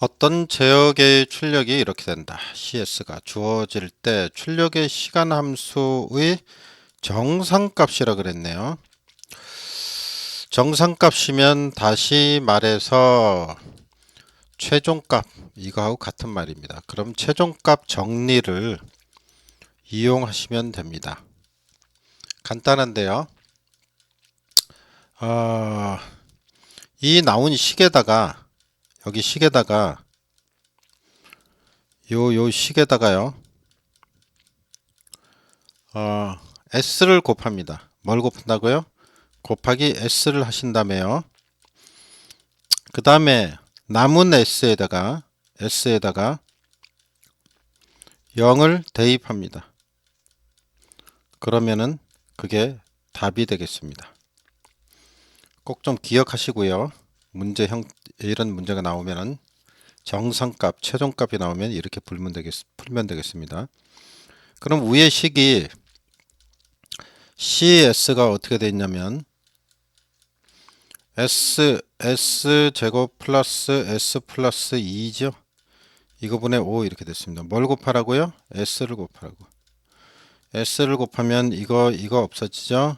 어떤 제역의 출력이 이렇게 된다. CS가 주어질 때 출력의 시간 함수의 정상값이라 그랬네요. 정상값이면 다시 말해서 최종값 이거하고 같은 말입니다. 그럼 최종값 정리를 이용하시면 됩니다. 간단한데요. 어, 이 나온 식에다가 여기 식에다가 요 요 식에다가요. 어, s를 곱합니다. 뭘 곱한다고요? 곱하기 s를 하신다며요. 그 다음에 남은 s에다가 s에다가 0을 대입합니다. 그러면은 그게 답이 되겠습니다. 꼭 좀 기억하시고요. 문제 형 이런 문제가 나오면은 정상값, 최종값이 나오면 이렇게 풀면 되겠 풀면 되겠습니다. 그럼 위의 식이 CS가 어떻게 돼 있냐면 S S 제곱 플러스 S 플러스 2죠. 이거 분의 5 이렇게 됐습니다. 뭘 곱하라고요? S를 곱하라고. S를 곱하면 이거 이거 없어지죠.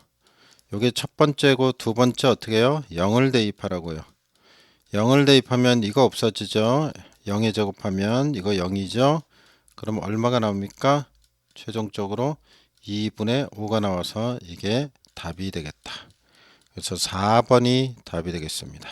요게 첫 번째고 두 번째 어떻게 해요? 0을 대입하라고요. 0을 대입하면 이거 없어지죠. 0에 제곱하면 이거 0이죠. 그럼 얼마가 나옵니까? 최종적으로 2분의 5가 나와서 이게 답이 되겠다. 그래서 4번이 답이 되겠습니다.